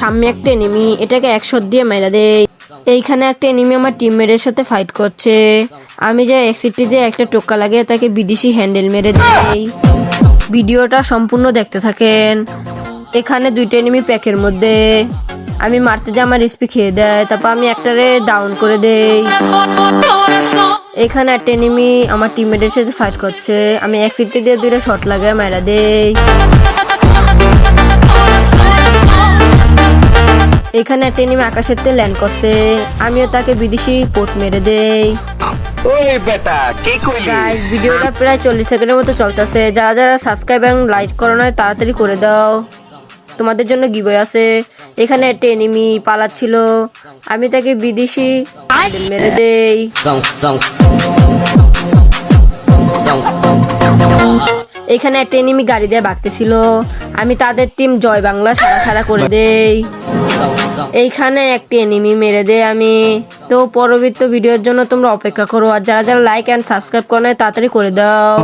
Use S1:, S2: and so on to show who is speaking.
S1: সামনে একটা এনিমি এটাকে একশো দিয়ে মেরা দেই এইখানে একটা এনিমি আমার টিমমেটের সাথে ফাইট করছে। আমি যে এক্সিটি দিয়ে একটা টোকা লাগিয়ে তাকে বিদেশি হ্যান্ডেল মেরে দেই। ভিডিওটা সম্পূর্ণ দেখতে থাকেন। এখানে দুইটা এনিমি প্যাকের মধ্যে। আমি মারতে যে আমার রেসিপি খেয়ে দেয়, তারপর আমি একটারে ডাউন করে দেই। এখানে একটা এনিমি আমার টিমমেটের সাথে ফাইট করছে। আমি এক্সিটি দিয়ে দুইটা শট লাগাই মারা দেই। এখানে একটা এনিমি আকাশের তে ল্যান্ড করছে। আমিও তাকে বিদেশি পোত মেরে দেই।
S2: ওই বেটা কি কইলি?
S1: গাইস ভিডিওটা প্রায় চল্লিশ সেকেন্ডের মতো চলতেছে। যারা যারা সাবস্ক্রাইব এবং লাইক করো না তাড়াতাড়ি করে দাও। তোমাদের জন্য গিবই আছে। এখানে একটা এনিমি পালাচ্ছিল। আমি তাকে বিদেশি মেরে দেই। এখানে একটা এনিমি গাড়ি দিয়ে ভাগতেছিল আমি তাদের টিম জয় বাংলা সারা সারা করে দেই। এইখানে একটি এনিমি মেরে দেয় আমি। তো পরবর্তী ভিডিওর জন্য তোমরা অপেক্ষা করো আর যারা যারা লাইক অ্যান্ড সাবস্ক্রাইব করে তাড়াতাড়ি করে দাও।